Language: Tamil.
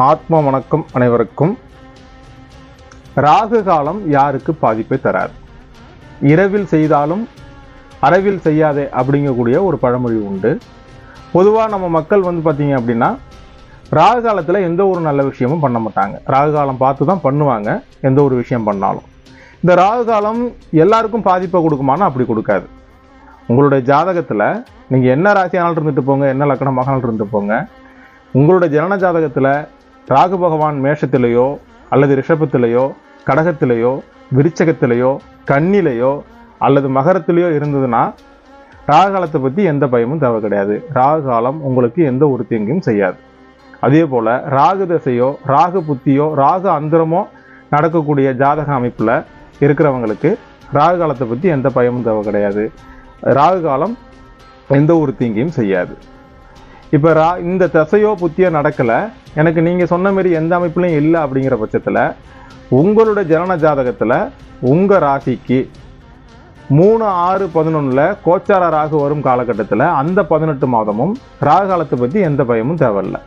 ஆத்ம வணக்கம் அனைவருக்கும். ராகு காலம் யாருக்கு பாதிப்பை தராது? இரவில் செய்தாலும் அரவில் செய்யாதே அப்படிங்கக்கூடிய ஒரு பழமொழி உண்டு. பொதுவாக நம்ம மக்கள் வந்து பார்த்தீங்க அப்படின்னா ராகு காலத்தில் எந்த ஒரு நல்ல விஷயமும் பண்ண மாட்டாங்க. ராகு காலம் பார்த்து தான் பண்ணுவாங்க எந்த ஒரு விஷயம் பண்ணாலும். இந்த ராகு காலம் எல்லாருக்கும் பாதிப்பை கொடுக்குமானா அப்படி கொடுக்காது. உங்களுடைய ஜாதகத்தில் நீங்கள் என்ன ராசியானாலும் இருந்துட்டு போங்க என்ன லக்கணமாகனாலும் இருந்துட்டு போங்க. உங்களுடைய ஜனன ஜாதகத்தில் ராகு பகவான் மேஷத்திலேயோ அல்லது ரிஷபத்திலேயோ கடகத்திலேயோ விருச்சகத்திலேயோ கண்ணிலேயோ அல்லது மகரத்திலேயோ இருந்ததுன்னா ராகு காலத்தை பற்றி எந்த பயமும் தேவை கிடையாது. ராகு காலம் உங்களுக்கு எந்த ஒரு தீங்கும் செய்யாது. அதே போல் ராகு தசையோ ராகு புத்தியோ ராகு அந்தரமோ நடக்கக்கூடிய ஜாதக அமைப்பில் இருக்கிறவங்களுக்கு ராகு காலத்தை பற்றி எந்த பயமும் தேவை கிடையாது. ராகு காலம் எந்த ஒரு தீங்கையும் செய்யாது. இப்போ ரா இந்த தசையோ புத்தியோ நடக்கலை. எனக்கு நீங்கள் சொன்ன மாரி எந்த அமைப்புலையும் இல்லை அப்படிங்கிற பட்சத்தில் உங்களோட ஜனன ஜாதகத்தில் உங்கள் ராசிக்கு மூணு ஆறு பதினொன்றில் கோச்சார ராகு வரும் காலகட்டத்தில் அந்த பதினெட்டு மாதமும் ராகு காலத்தை பற்றி எந்த பயமும் தேவையில்லை.